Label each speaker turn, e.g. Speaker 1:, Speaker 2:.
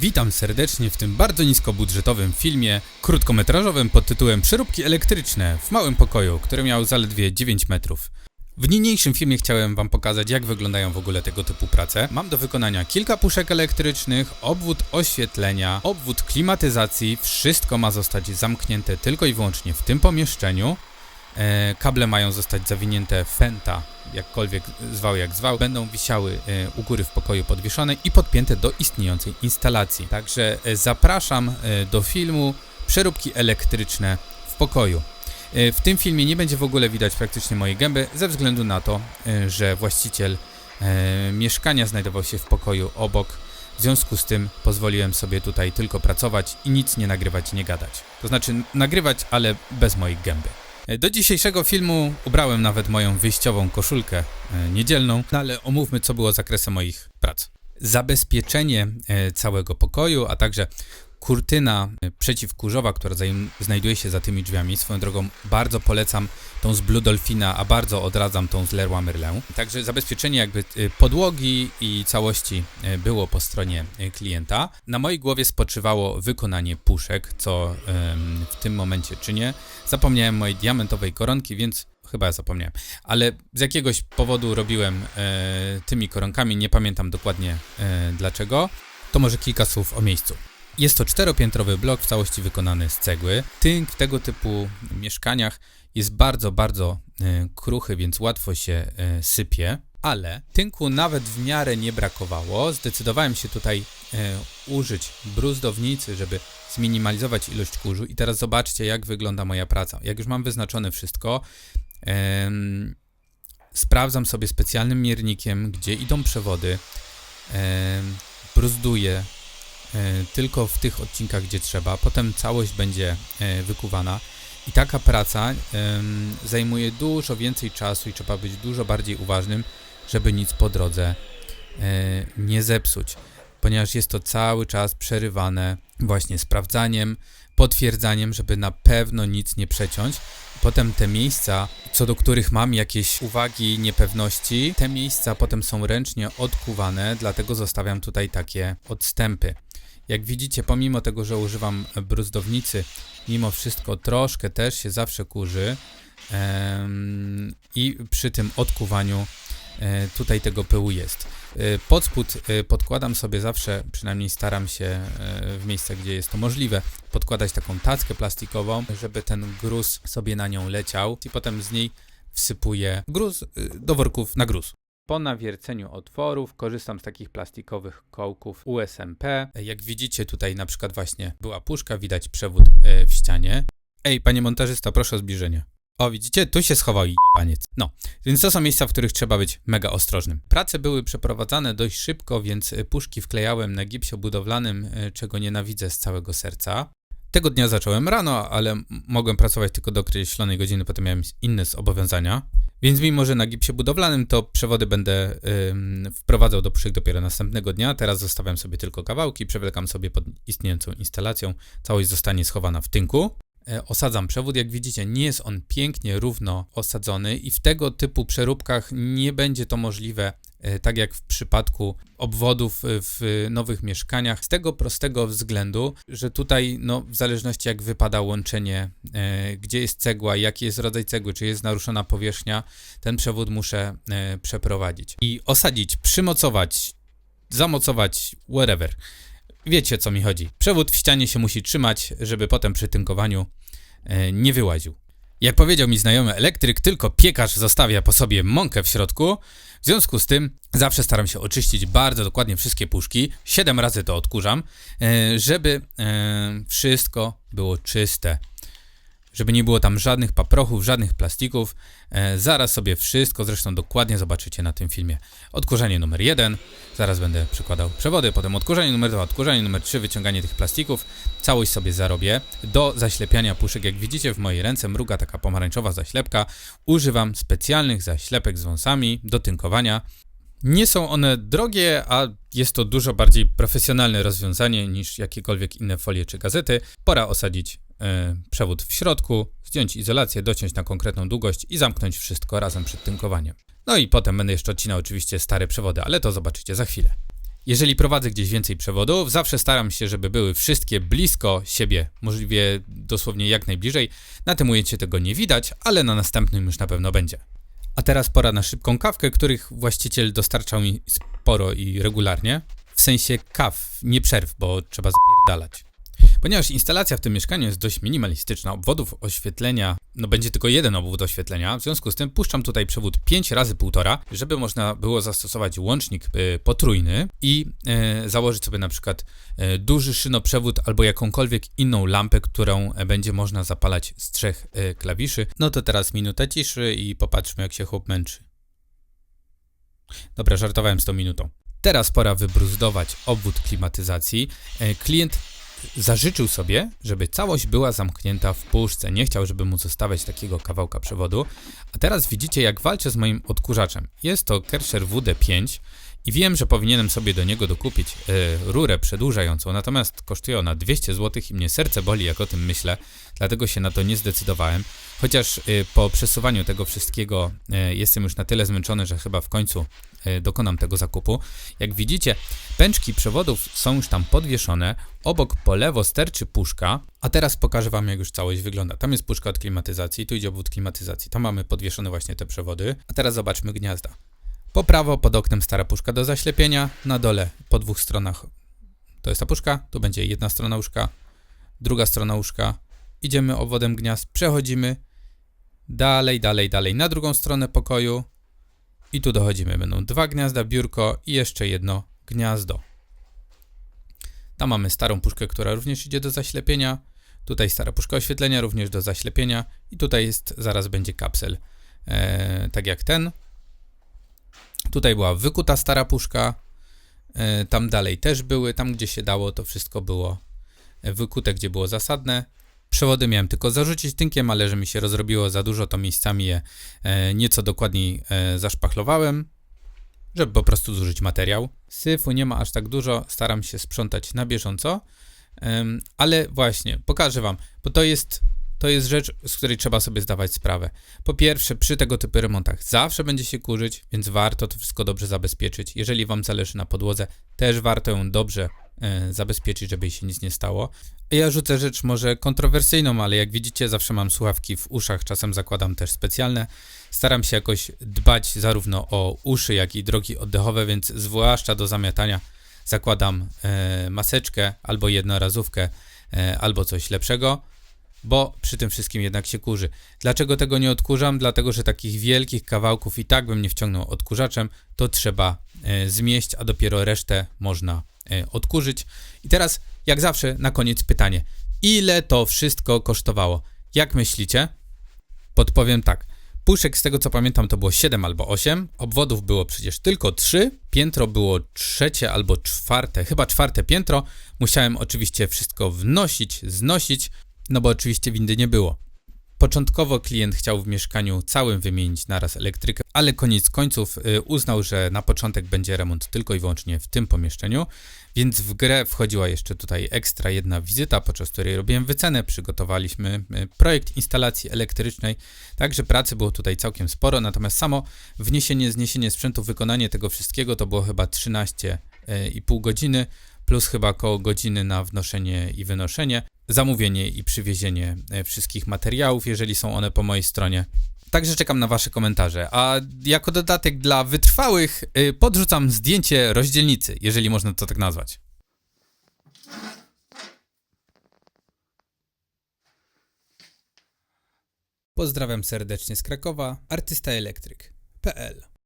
Speaker 1: Witam serdecznie w tym bardzo niskobudżetowym filmie krótkometrażowym pod tytułem Przeróbki elektryczne w małym pokoju, który miał zaledwie 9 metrów. W niniejszym filmie chciałem Wam pokazać, jak wyglądają w ogóle tego typu prace. Mam do wykonania kilka puszek elektrycznych, obwód oświetlenia, obwód klimatyzacji. Wszystko ma zostać zamknięte tylko i wyłącznie w tym pomieszczeniu. E, kable mają zostać zawinięte fenta, jakkolwiek zwał jak zwał, będą wisiały e, u góry w pokoju podwieszone i podpięte do istniejącej instalacji. Także e, zapraszam do filmu Przeróbki elektryczne w pokoju. W tym filmie nie będzie w ogóle widać praktycznie mojej gęby, ze względu na to, że właściciel mieszkania znajdował się w pokoju obok. W związku z tym pozwoliłem sobie tutaj tylko pracować i nic nie nagrywać nie gadać. To znaczy nagrywać, ale bez mojej gęby. Do dzisiejszego filmu ubrałem nawet moją wyjściową koszulkę e, niedzielną, no ale omówmy, co było zakresem moich prac. Zabezpieczenie e, całego pokoju, a także kurtyna e, przeciwkurzowa, która znajduje się za tymi drzwiami. Swoją drogą bardzo polecam tą z Blue Dolphina, a bardzo odradzam tą z Leroy Merlin. Także zabezpieczenie jakby e, podłogi i całości e, było po stronie klienta. Na mojej głowie spoczywało wykonanie puszek, co w tym momencie czynię. Zapomniałem mojej diamentowej koronki, więc chyba zapomniałem. Ale z jakiegoś powodu robiłem e, tymi koronkami, nie pamiętam dokładnie e, dlaczego. To może kilka słów o miejscu. Jest to czteropiętrowy blok w całości wykonany z cegły. Tynk w tego typu mieszkaniach jest bardzo, bardzo e, kruchy, więc łatwo się e, sypie. Ale tynku nawet w miarę nie brakowało. Zdecydowałem się tutaj e, użyć bruzdownicy, żeby zminimalizować ilość kurzu. I teraz zobaczcie, jak wygląda moja praca. Jak już mam wyznaczone wszystko, sprawdzam sobie specjalnym miernikiem, gdzie idą przewody. Bruzduję tylko w tych odcinkach, gdzie trzeba. Potem całość będzie e, wykuwana. I taka praca zajmuje dużo więcej czasu i trzeba być dużo bardziej uważnym, żeby nic po drodze e, nie zepsuć, ponieważ jest to cały czas przerywane właśnie sprawdzaniem, potwierdzaniem, żeby na pewno nic nie przeciąć. Potem te miejsca, co do których mam jakieś uwagi, niepewności, te miejsca potem są ręcznie odkuwane, dlatego zostawiam tutaj takie odstępy. Jak widzicie, pomimo tego, że używam bruzdownicy, mimo wszystko troszkę też się zawsze kurzy i przy tym odkuwaniu e, tutaj tego pyłu jest. E, Pod spód e, podkładam sobie zawsze, przynajmniej staram się w miejscach, gdzie jest to możliwe, podkładać taką tackę plastikową, żeby ten gruz sobie na nią leciał i potem z niej wsypuję gruz do worków na gruz. Po nawierceniu otworów korzystam z takich plastikowych kołków USMP. Jak widzicie tutaj na przykład właśnie była puszka, widać przewód e, w ścianie. Ej, panie montażysta, proszę o zbliżenie. O, widzicie? Tu się schował jebaniec. No, więc to są miejsca, w których trzeba być mega ostrożnym. Prace były przeprowadzane dość szybko, więc e, puszki wklejałem na gipsie budowlanym, e, czego nienawidzę z całego serca. Tego dnia zacząłem rano, ale mogłem pracować tylko do określonej godziny, potem miałem inne zobowiązania. Więc mimo, że na gipsie budowlanym, to przewody będę wprowadzał do puszek dopiero następnego dnia. Teraz zostawiam sobie tylko kawałki, przewlekam sobie pod istniejącą instalacją. Całość zostanie schowana w tynku. E, Osadzam. Przewód, jak widzicie, nie jest on pięknie równo osadzony i w tego typu przeróbkach nie będzie to możliwe, e, tak jak w przypadku obwodów e, w nowych mieszkaniach, z tego prostego względu, że tutaj, no, w zależności jak wypada łączenie, gdzie jest cegła, jaki jest rodzaj cegły, czy jest naruszona powierzchnia, ten przewód muszę przeprowadzić. I osadzić, przymocować, zamocować, whatever. Wiecie, co mi chodzi. Przewód w ścianie się musi trzymać, żeby potem przy tynkowaniu e, nie wyłaził. Jak powiedział mi znajomy elektryk, tylko piekarz zostawia po sobie mąkę w środku. W związku z tym zawsze staram się oczyścić bardzo dokładnie wszystkie puszki. Siedem razy to odkurzam, e, żeby e, wszystko było czyste. Żeby nie było tam żadnych paprochów, żadnych plastików. E, zaraz sobie wszystko zresztą dokładnie zobaczycie na tym filmie. Odkurzanie numer jeden, zaraz będę przykładał przewody, potem odkurzanie numer dwa, odkurzanie numer trzy, wyciąganie tych plastików. Całość sobie zarobię. Do zaślepiania puszek, jak widzicie w mojej ręce mruga taka pomarańczowa zaślepka. Używam specjalnych zaślepek z wąsami do tynkowania. Nie są one drogie, a jest to dużo bardziej profesjonalne rozwiązanie niż jakiekolwiek inne folie czy gazety. Pora osadzić przewód w środku, zdjąć izolację, dociąć na konkretną długość i zamknąć wszystko razem przed tynkowaniem. No i potem będę jeszcze odcinał oczywiście stare przewody, ale to zobaczycie za chwilę. Jeżeli prowadzę gdzieś więcej przewodów, zawsze staram się, żeby były wszystkie blisko siebie, możliwie dosłownie jak najbliżej. Na tym ujęciu tego nie widać, ale na następnym już na pewno będzie. A teraz pora na szybką kawkę, których właściciel dostarczał mi sporo i regularnie. W sensie kaw, nie przerw, bo trzeba zapierdalać. Ponieważ instalacja w tym mieszkaniu jest dość minimalistyczna, obwodów oświetlenia, no będzie tylko jeden obwód oświetlenia, w związku z tym puszczam tutaj przewód 5 razy 1,5, żeby można było zastosować łącznik y, potrójny i y, założyć sobie na przykład y, duży szynoprzewód albo jakąkolwiek inną lampę, którą e, będzie można zapalać z trzech y, klawiszy. No to teraz minuta ciszy i popatrzmy jak się chłop męczy. Dobra, żartowałem z tą minutą. Teraz pora wybruzdować obwód klimatyzacji. Klient zażyczył sobie, żeby całość była zamknięta w puszce. Nie chciał, żeby mu zostawiać takiego kawałka przewodu. A teraz widzicie, jak walczę z moim odkurzaczem. Jest to Kersher WD5 i wiem, że powinienem sobie do niego dokupić e, rurę przedłużającą, natomiast kosztuje ona 200 zł i mnie serce boli, jak o tym myślę, dlatego się na to nie zdecydowałem. Chociaż e, po przesuwaniu tego wszystkiego e, jestem już na tyle zmęczony, że chyba w końcu dokonam tego zakupu. Jak widzicie, pęczki przewodów są już tam podwieszone, obok po lewo sterczy puszka, a teraz pokażę Wam, jak już całość wygląda. Tam jest puszka od klimatyzacji, tu idzie obwód klimatyzacji, tam mamy podwieszone właśnie te przewody, a teraz zobaczmy gniazda. Po prawo pod oknem stara puszka do zaślepienia, na dole po dwóch stronach to jest ta puszka, tu będzie jedna strona łóżka, druga strona łóżka. Idziemy obwodem gniazd, przechodzimy dalej, dalej, dalej na drugą stronę pokoju i tu dochodzimy. Będą dwa gniazda, biurko i jeszcze jedno gniazdo. Tam mamy starą puszkę, która również idzie do zaślepienia. Tutaj stara puszka oświetlenia również do zaślepienia i tutaj jest, zaraz będzie kapsel, e, tak jak ten. Tutaj była wykuta stara puszka, e, tam dalej też były, tam gdzie się dało to wszystko było e, wykute, gdzie było zasadne. Przewody miałem tylko zarzucić tynkiem, ale że mi się rozrobiło za dużo, to miejscami je e, nieco dokładniej zaszpachlowałem, żeby po prostu zużyć materiał. Syfu nie ma aż tak dużo, staram się sprzątać na bieżąco, ale właśnie, pokażę Wam, bo to jest, to jest rzecz, z której trzeba sobie zdawać sprawę. Po pierwsze, przy tego typu remontach zawsze będzie się kurzyć, więc warto to wszystko dobrze zabezpieczyć. Jeżeli Wam zależy na podłodze, też warto ją dobrze e, zabezpieczyć, żeby się nic nie stało. Ja rzucę rzecz może kontrowersyjną, ale jak widzicie, zawsze mam słuchawki w uszach, czasem zakładam też specjalne. Staram się jakoś dbać zarówno o uszy, jak i drogi oddechowe, więc zwłaszcza do zamiatania zakładam e, maseczkę albo jednorazówkę, e, albo coś lepszego, bo przy tym wszystkim jednak się kurzy. Dlaczego tego nie odkurzam? Dlatego, że takich wielkich kawałków i tak bym nie wciągnął odkurzaczem, to trzeba e, zmieść, a dopiero resztę można e, odkurzyć. I teraz, jak zawsze, na koniec pytanie. Ile to wszystko kosztowało? Jak myślicie? Podpowiem tak. Puszek, z tego co pamiętam, to było 7 albo 8. Obwodów było przecież tylko 3. Piętro było trzecie albo czwarte, chyba czwarte piętro. Musiałem oczywiście wszystko wnosić, znosić, no bo oczywiście windy nie było. Początkowo klient chciał w mieszkaniu całym wymienić naraz elektrykę, ale koniec końców y, uznał, że na początek będzie remont tylko i wyłącznie w tym pomieszczeniu, więc w grę wchodziła jeszcze tutaj ekstra jedna wizyta, podczas której robiłem wycenę, przygotowaliśmy y, projekt instalacji elektrycznej, także pracy było tutaj całkiem sporo, natomiast samo wniesienie, zniesienie sprzętu, wykonanie tego wszystkiego to było chyba 13,5 godziny, plus chyba około godziny na wnoszenie i wynoszenie, zamówienie i przywiezienie e, wszystkich materiałów, jeżeli są one po mojej stronie. Także czekam na Wasze komentarze. A jako dodatek dla wytrwałych y, podrzucam zdjęcie rozdzielnicy, jeżeli można to tak nazwać. Pozdrawiam serdecznie z Krakowa, artystaelektryk.pl